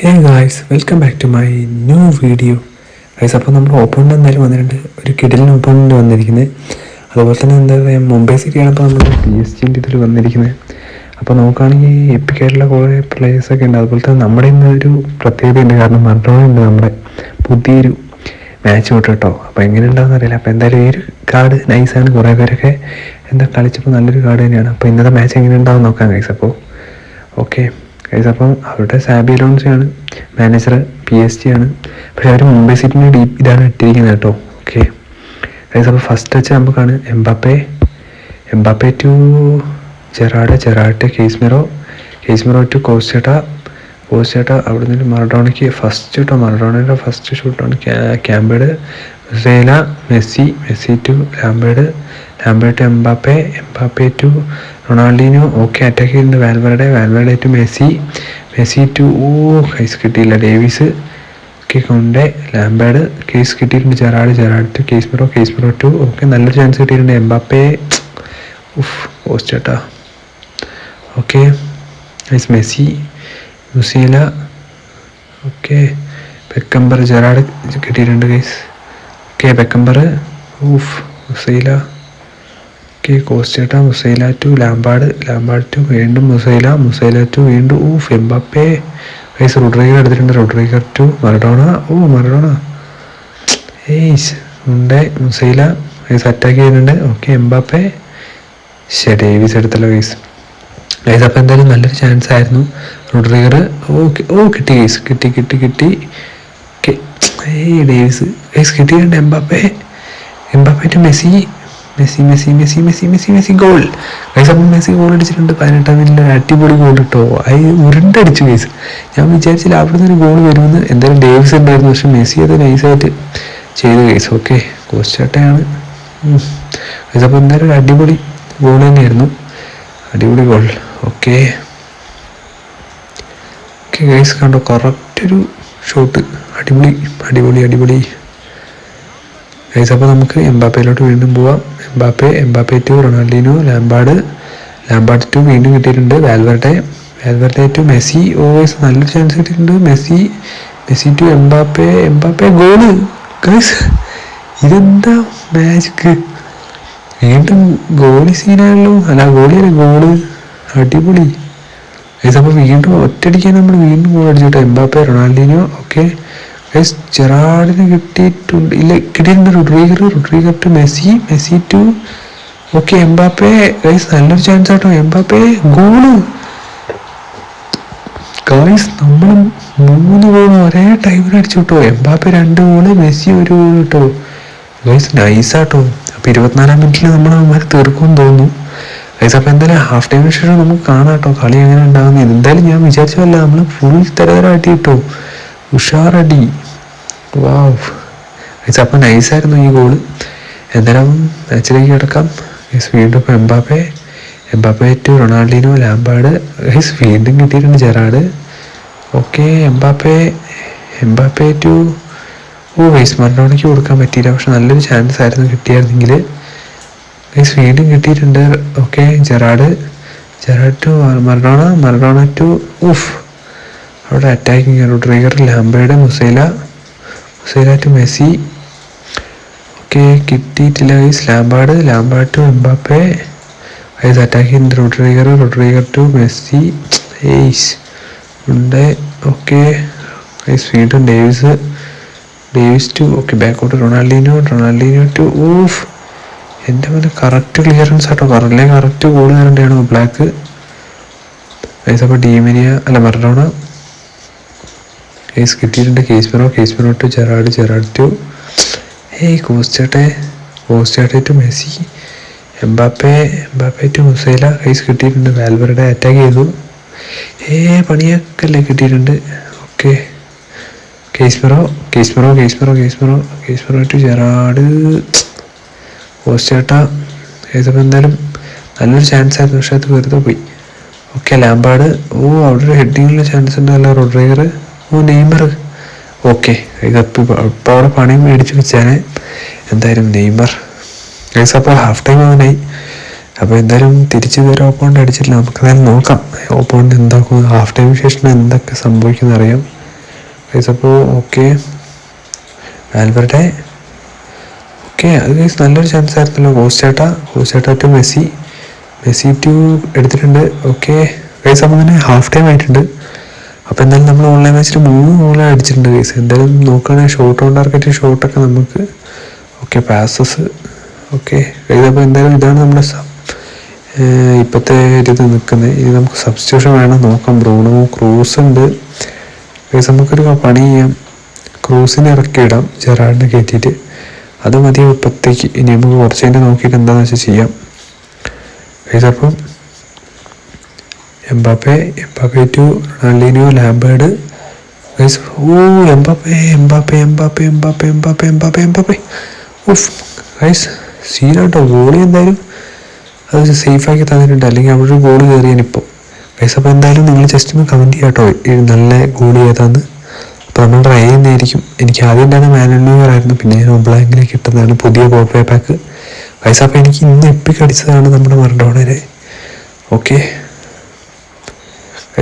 Hey guys welcome back to my new video guys അപ്പോൾ നമ്മൾ ഓപ്പണിന്റെ എന്തായാലും വന്നിട്ടുണ്ട്. ഒരു കിഡിലിന് ഓപ്പണിന്റെ വന്നിരിക്കുന്നത് അതുപോലെ തന്നെ എന്താ പറയുക മുംബൈ സിറ്റിയാണ് ഇപ്പോൾ നമ്മൾ പി എസ് ജിന്റെ ഇതിൽ വന്നിരിക്കുന്നത് അപ്പോൾ നോക്കുകയാണെങ്കിൽ എപ്പിക്കായിട്ടുള്ള കുറേ പ്ലേയേഴ്സൊക്കെ ഉണ്ട്. അതുപോലെ തന്നെ നമ്മുടെ ഇന്ന് ഒരു പ്രത്യേകതയുണ്ട് കാരണം മറഡോണ ഉണ്ട് നമ്മുടെ പുതിയൊരു മാച്ച് തൊട്ട് കേട്ടോ. അപ്പോൾ എങ്ങനെ ഉണ്ടാകുന്ന അറിയില്ല. അപ്പോൾ എന്തായാലും ഈ ഒരു കാർഡ് നൈസാണ് കുറേ പേരൊക്കെ എന്താ കളിച്ചപ്പോൾ നല്ലൊരു കാർഡ് തന്നെയാണ്. അപ്പോൾ ഇന്നത്തെ മാച്ച് എങ്ങനെ ഉണ്ടാവും നോക്കാം ഗൈസ് അപ്പോൾ. ഓക്കെ ഗൈസ് അപ്പം അവരുടെ സാബി അലോൺസിയാണ് മാനേജർ പി എസ് ജി ആണ്. പക്ഷേ അവർ മുംബൈ സിറ്റിന് ഡീപ്പ് ഇതാണ് ഇട്ടിരിക്കുന്നത് കേട്ടോ. ഓക്കെ ഗൈസ് അപ്പോൾ ഫസ്റ്റ് ടച്ച് നമുക്കാണ് Mbappe Mbappe to Gerrard Gerrard to Casemiro Casemiro to കോസ്റ്റേട്ട കോസ്റ്റേട്ട അവിടെ നിന്ന് മറഡോണയ്ക്ക് ഫസ്റ്റ് കേട്ടോ മറഡോണയുടെ ഫസ്റ്റ് ഷൂട്ടാണ് ക്യാമ്പേഡ് സേല Messi Messi to Lampard Lampard to Mbappe Mbappe to റൊണാൾഡിനു okay attack ചെയ്യുന്നുണ്ട് Valverde Valverde to Messi Messi to ഓ കൈസ് കിട്ടിയില്ല ഡേവിസ് ഒക്കെ കൊണ്ട് ലാംബേഡ് കേസ് കിട്ടിയിട്ടുണ്ട് Gerrard Gerrard to Casemiro Casemiro to okay നല്ലൊരു ചാൻസ് കിട്ടിയിട്ടുണ്ട് എംബാപ്പെ ഉഫ് പോസ്റ്റ് ചേട്ടാ. Okay nice Messi Musiala okay Beckenbauer Gerrard കിട്ടിയിട്ടുണ്ട് ഗൈസ് ഓക്കെ ബെക്കംബർ ഊഫ് Musiala okay കോസ്റ്റേട്ട Musiala to Lampard Lampard to വീണ്ടും മുസൈല മുസൈല ടു വീണ്ടും ഊ ഫെംബപ്പേ. വൈസ് റോഡ്രിഗർ എടുത്തിട്ടുണ്ട് റോഡ്രിഗർ ടു മറഡോണ. ഓ മറഡോണ. ഏയ്സ് ഉണ്ട് മുസൈല. വൈസ് അറ്റാക്ക് ചെയ്യുന്നുണ്ട്. Okay Mbappe. ശേ ഡേവിസ് എടുത്തല്ലോ ഗൈസ് ഗൈസ് അപ്പോൾ എന്തായാലും നല്ലൊരു ചാൻസ് ആയിരുന്നു. റോഡ്രിഗർ ഓക്കെ ഓ കിട്ടി ഗൈസ് കിട്ടി കിട്ടി കിട്ടി. ഏയ് ഡേവിസ്. ഗൈസ് കിട്ടിയിട്ടുണ്ട് Mbappe. എംബാപ്പേറ്റ് Messi. Messi Messi Messi Messi Messi Messi goal guys അപ്പം മെസ്സി ഗോൾ അടിച്ചിട്ടുണ്ട്. പതിനെട്ടാം മിനിറ്റിൽ ഒരു അടിപൊളി ഗോൾ ഇട്ടോ അത് ഉരുണ്ടടിച്ചു ഗൈസ് ഞാൻ വിചാരിച്ചില്ല അവിടെ നിന്ന് ഒരു ഗോൾ വരുമെന്ന്. എന്തായാലും ഡേവിസ് ഉണ്ടായിരുന്നു. പക്ഷെ മെസ്സി അത് നൈസായിട്ട് ചെയ്തു ഗൈസ് ഓക്കെ കോസ്റ്റാട്ടയാണ് അപ്പോൾ എന്തായാലും ഒരു അടിപൊളി ഗോൾ തന്നെയായിരുന്നു. അടിപൊളി ഗോൾ ഓക്കെ ഓക്കെ ഗൈസ് കണ്ടോ? കറക്റ്റ് ഒരു ഷോട്ട് അടിപൊളി അടിപൊളി അടിപൊളി. ഗൈസ് അപ്പോൾ നമുക്ക് എംബാപ്പയിലോട്ട് വീണ്ടും പോവാം. Mbappe Mbappe to Ronaldinho Lampard. Lampard to വീണ്ടും കിട്ടിയിട്ടുണ്ട്. വാൽവർട്ടെ. Valverde to Messi. ഓവേഴ്സ് നല്ലൊരു ചാൻസ് കിട്ടിയിട്ടുണ്ട്. Messi Messi to Mbappe. Mbappe goal guys ഇതെന്താ മാജിക്ക് വീണ്ടും ഗോളി സീനാണല്ലോ അല്ല ഗോളിയല്ല ഗോൾ അടിപൊളി. ഗൈസ് അപ്പോൾ വീണ്ടും ഒറ്റയടിക്കാൻ നമ്മൾ വീണ്ടും ഗോൾ അടിച്ചിട്ട് എംബാപ്പെ റൊണാൾഡിനോ. ഓക്കെ ഗൈസ് ജെറാഡിന് കിട്ടിയിട്ടുണ്ട്. ഇല്ല കിട്ടിയിട്ടുണ്ട്. Rodrygo Rodrygo to Messi Messi to okay Mbappe guys നല്ലൊരു ചാൻസ് ആട്ടോ. Mbappe goal. ഗൈസ് നമ്മൾ മൂന്ന് ഗോൾ ഒരേ ടൈമിൽ അടിച്ചു കിട്ടോ എംബാപ്പെ രണ്ട് ഗോൾ മെസ്സി ഒരു ഗോൾ കിട്ടോ ഗൈസ് നൈസാട്ടോ അപ്പോൾ ഇരുപത്തിനാലാം മിനിറ്റിൽ നമ്മൾ അവന്മാർ തീർക്കുമെന്ന് തോന്നുന്നു. ഗൈസ് അപ്പോൾ എന്തായാലും ഹാഫ് ടൈമിന് ശേഷം നമുക്ക് കാണാം കേട്ടോ കളി എങ്ങനെ ഉണ്ടാകുന്നത് എന്തായാലും ഞാൻ വിചാരിച്ചതല്ല നമ്മൾ ഫുൾ തരതരാട്ടി കിട്ടോ ഉഷാറടി. വാവ്. ഗൈസ് അപ്പോൾ നൈസായിരുന്നു ഈ ഗോൾ. എന്തായാലും മാച്ചിലേക്ക് കിടക്കാം. വീണ്ടും ഇപ്പോൾ Mbappe. Mbappe to Ronaldinho Lampard guys വീണ്ടും കിട്ടിയിട്ടുണ്ട് Gerrard. Okay Mbappe. Mbappe to ഓ വൈസ് മറഡോണയ്ക്ക് കൊടുക്കാൻ പറ്റിയില്ല. പക്ഷെ നല്ലൊരു ചാൻസ് ആയിരുന്നു കിട്ടിയായിരുന്നെങ്കിൽ ഗൈസ് വീണ്ടും കിട്ടിയിട്ടുണ്ട്. Okay Gerrard. Gerrard to Maradona. Maradona to ഉഫ്. അവിടെ attacking റോഡ്രിഗർ ലാംബയുടെ Musiala Musiala to Messi. Okay കിട്ടിയിട്ടില്ല guys Lampard Lampard to Mbappe guys ചെയ്യുന്നുണ്ട് റോഡ്രിഗർ റോഡ്രിഗർ ടു മെസ്സി. ഏയ്സ്. ഉണ്ട്. ഓക്കെ ഗൈസ് വീണ്ടും ഡേവിസ് ഡേവിസ് ടു ഓക്കെ ബാക്കോട്ട് റൊണാൾഡീനോ റൊണാൾഡീനോ ടു ഊഫ് എന്റെ മോനെ കറക്റ്റ് ക്ലിയറൻസ് ആട്ടോ. കറക്റ്റിലെ കറക്റ്റ് ഗോൾ തരേണ്ടതാണോ ബ്ലാക്ക് ഗൈസ് അപ്പോൾ ഡീമിനിയ അല്ല മറഡോണ കേസ് കിട്ടിയിട്ടുണ്ട്. Case മെനോ case Casemiro to Gerrard Gerrard to ഏയ് കോസ്റ്റേട്ടെ കോസ്റ്റേട്ടെ to Messi Mbappe Mbappe to Musiala case കിട്ടിയിട്ടുണ്ട്. വാൽവറുടെ അറ്റാക്ക് ചെയ്തു. ഏ പണിയൊക്കെ കിട്ടിയിട്ടുണ്ട്. ഓക്കെ കേസ്മിറോ കേസ് കേസ്മിറോ കേസ് കേസ്മിറോ ടു ജെറാഡ് കോസ്റ്റേട്ട ഏതൊക്കെ എന്തായാലും നല്ലൊരു ചാൻസ് ആയിരുന്നു. പക്ഷെ അത് വെറുതെ പോയി. ഓക്കെ ലാമ്പാട് ഓ അവിടെ ഒരു ഹെഡിങ്ങിലുള്ള ചാൻസ് ഉണ്ടല്ലോ റോഡ്രൈഗർ ഓ നെയ്മർ. ഓക്കെ ഇതപ്പോൾ ഇപ്പോൾ അവിടെ പണി മേടിച്ച് വെച്ചാണ്. എന്തായാലും നെയ്മർ. ഗൈസ് അപ്പോൾ ഹാഫ് ടൈം ആവാനായി. അപ്പോൾ എന്തായാലും തിരിച്ച് ഇതുവരെ ഓപ്പോണ്ട് അടിച്ചില്ല നമുക്ക് എന്തായാലും നോക്കാം. ഓപ്പോണ്ട് എന്താക്കും ഹാഫ് ടൈം ശേഷം എന്തൊക്കെ സംഭവിക്കുന്ന അറിയാം. ഗൈസ് അപ്പോൾ ഓക്കെ. ആൽബർട്ടെ. ഓക്കെ അത് ഗൈസ് നല്ലൊരു ചാൻസ് ആയിരുന്നല്ലോ. കോസ്റ്റേട്ട കോസ്റ്റേട്ട ടു മെസ്സി. മെസ്സി ടു എടുത്തിട്ടുണ്ട്. ഓക്കെ. ഗൈസ് അപ്പോൾ അങ്ങനെ ഹാഫ് ടൈം ആയിട്ടുണ്ട്. അപ്പോൾ എന്തായാലും നമ്മൾ ഓൺലൈൻ മാച്ചിൽ മൂന്ന് ഗോൾ അടിച്ചിട്ടുണ്ട് ഗൈസ് എന്തായാലും നോക്കുകയാണെങ്കിൽ ഷോട്ട് ഓൺ ടാർഗറ്റ് ഷോട്ടൊക്കെ നമുക്ക്. ഓക്കെ പാസസ് ഓക്കെ അപ്പോൾ എന്തായാലും ഇതാണ് നമ്മുടെ ഇപ്പോഴത്തെ ഇത് നിൽക്കുന്നത്. ഇനി നമുക്ക് സബ്സ്റ്റിറ്റ്യൂഷൻ വേണം. നോക്കാം. ബ്രൂണോ ക്രൂസ് ഉണ്ട്. ഗൈസ് നമുക്കൊരു പണി ചെയ്യാം. ക്രൂസിനെ ഇറക്കിയിടാം. ജെറാഡിനെ കയറ്റിയിട്ട്. അത് മതി ഇപ്പോഴത്തേക്ക് ഇനി നമുക്ക് കുറച്ച് കഴിഞ്ഞ് നോക്കിയിട്ട് എന്താണെന്ന് വെച്ചാൽ ചെയ്യാം. ഗൈസ് അപ്പം Mbappe Mbappe to Ronaldinho Lampard guys oh Mbappe Mbappe Mbappe Mbappe Mbappe Mbappe Mbappe. Uff guys സീനാട്ടോ ഗോളി എന്തായാലും അത് സേഫാക്കി തന്നിട്ടുണ്ട്. അല്ലെങ്കിൽ അവിടെ ഒരു ഗോൾ കയറിയാനിപ്പോൾ ഗൈസ് അപ്പോൾ എന്തായാലും നിങ്ങൾ ജസ്റ്റ് ഒന്ന് കമന്റ് ചെയ്യാട്ടോ. നല്ല ഗോളി ഏതാന്ന്. അപ്പോൾ നമ്മൾ ട്രൈ ചെയ്യുന്നതായിരിക്കും. എനിക്ക് ആദ്യം ഉണ്ടായിരുന്ന മാനുവർ ആയിരുന്നു. പിന്നെ ഞാൻ ഒബ്ലാങ്കിനെ കിട്ടുന്നതാണ്. പുതിയ പോപ്പേ പാക്ക് ഗൈസ് അപ്പോൾ എനിക്ക് ഇന്ന് എപ്പിക്കടിച്ചതാണ് നമ്മുടെ മറഡോണരെ ഓക്കെ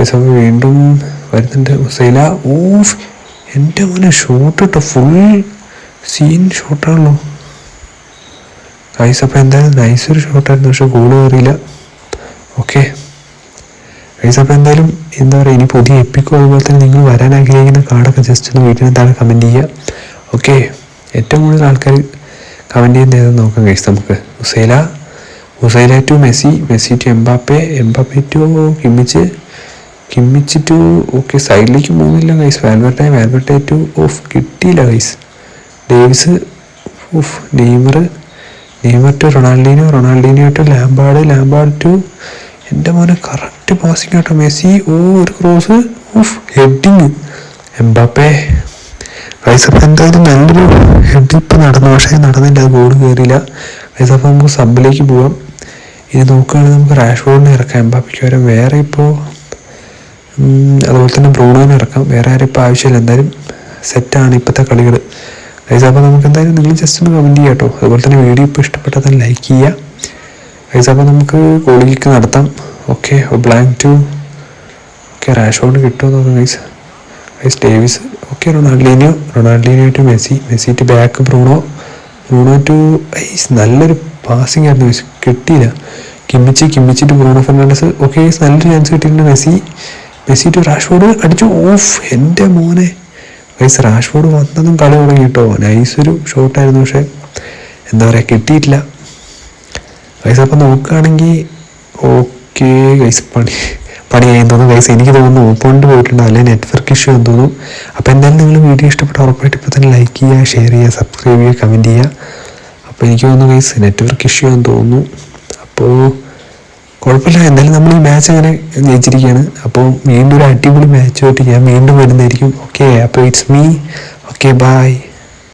അപ്പോൾ വീണ്ടും വരുന്നുണ്ട്. ഉസൈല ഓഫ് എന്റെ മോനെ ഷോട്ട് ഇട്ടോ ഫുൾ സീൻ ഷോട്ടാണല്ലോ ഗൈസ് അപ്പോൾ എന്തായാലും നൈസൊരു ഷോട്ടായിരുന്നു പക്ഷെ ഗോൾ കയറിയില്ല ഓക്കെ ഗൈസ് അപ്പോൾ എന്തായാലും എന്താ പറയുക ഇനി പുതിയ എപ്പിക്കോ അതുപോലെ തന്നെ നിങ്ങൾ വരാൻ ആഗ്രഹിക്കുന്ന കാർഡൊക്കെ ജസ്റ്റ് ഒന്ന് വീട്ടിൽ എന്താണ് കമന്റ് ചെയ്യുക. ഓക്കെ ഏറ്റവും കൂടുതൽ ആൾക്കാർ കമന്റ് ചെയ്യുന്ന ഏതെന്ന് നോക്കാം ഗൈസ് നമുക്ക്. Musiala Musiala to Messi Messi to Mbappe Mbappe to Kimmich Kimmich to okay സൈഡിലേക്ക് പോകുന്നില്ല ഗൈസ് വാൽബർട്ടായി വാൽബർട്ടായി ടു ഓഫ് കിട്ടിയില്ല guys Davies of Neymar Neymar to Ronaldinho Ronaldinho to Lampard Lampard to എന്റെ മോനെ കറക്റ്റ് പാസിങ് കേട്ടോ Messi. ഓ ഒരു cross of heading Mbappe. Guys അപ്പോൾ എന്തായാലും നല്ലൊരു ഹെഡ് ഇപ്പം നടന്നു. പക്ഷേ നടന്നില്ല അത് ഗോൾ കയറിയില്ല ഗൈസ് അപ്പോൾ നമുക്ക് സബിലേക്ക് പോവാം. ഇനി നോക്കുകയാണെങ്കിൽ നമുക്ക് റാഷ്ഫോർഡിനെ ഇറക്കാം. എംബാപ്പയ്ക്ക് വരെ വേറെ ഇപ്പോൾ അതുപോലെ തന്നെ ബ്രൂണോനെ ഇറക്കാം. വേറെ ആരും ഇപ്പോൾ ആവശ്യമില്ല. എന്തായാലും സെറ്റാണ് ഇപ്പോഴത്തെ കളികൾ ഗൈസ് അപ്പോൾ നമുക്ക് എന്തായാലും നിങ്ങൾ ജസ്റ്റ് ഒന്ന് കമന്റ് ചെയ്യാം കേട്ടോ. അതുപോലെ തന്നെ വീഡിയോ ഇപ്പോൾ ഇഷ്ടപ്പെട്ടാൽ ലൈക്ക് ചെയ്യുക ഗൈസ് അപ്പോൾ നമുക്ക് കോളിലേക്ക് നടത്താം. Okay blank to okay Rashford കിട്ടുമോ നോക്കാം guys guys Davies okay Ronaldinho Ronaldinho to Messi Messi to back Bruno. Bruno to ice നല്ലൊരു പാസിംഗ് ആയിരുന്നു ഗൈസ് കിട്ടിയില്ല. കിമ്മിച്ച് കിമ്മിച്ചിട്ട് ബ്രൂണോ ഫെർണാണ്ടസ് ഓക്കെ ഗൈസ് നല്ലൊരു ചാൻസ് കിട്ടിയിട്ടുണ്ട് മെസ്സി. മെസ്സി ടു റാഷ്ഫോർഡ് അടിച്ചു. ഓഫ് എന്റെ മോനെ. ഗൈസ് റാഷ്ഫോർഡ് വന്നതും കളി തുടങ്ങി കേട്ടോ ഒരു ഷോട്ടായിരുന്നു പക്ഷേ എന്താ പറയുക കിട്ടിയിട്ടില്ല. ഗൈസ് അപ്പം നോക്കുകയാണെങ്കിൽ ഓക്കെ ഗൈസ് പണി പണിയായി തോന്നുന്നു. ഗൈസ് എനിക്ക് തോന്നുന്നു ഓപ്പോണ്ട് പോയിട്ടുണ്ട്. അല്ലെങ്കിൽ നെറ്റ്വർക്ക് ഇഷ്യൂ എന്ന് തോന്നുന്നു. അപ്പോൾ എന്തായാലും നിങ്ങൾ വീഡിയോ ഇഷ്ടപ്പെട്ട ഉറപ്പായിട്ട് ഇപ്പോൾ തന്നെ ലൈക്ക് ചെയ്യുക ഷെയർ ചെയ്യുക സബ്സ്ക്രൈബ് ചെയ്യുക കമന്റ് ചെയ്യുക. അപ്പോൾ എനിക്ക് തോന്നുന്നു ഗൈസ് നെറ്റ്വർക്ക് ഇഷ്യൂ എന്ന് തോന്നുന്നു. അപ്പോൾ കുഴപ്പമില്ല. എന്തായാലും നമ്മൾ ഈ മാച്ച് അങ്ങനെ ജയിച്ചിരിക്കുകയാണ്. അപ്പോൾ വീണ്ടും ഒരു അടിപൊളി മാച്ച് ആയിട്ട് ഞാൻ വീണ്ടും വരുന്നതായിരിക്കും. ഓക്കെ അപ്പോൾ ഇറ്റ്സ് മീ ഓക്കെ ബൈ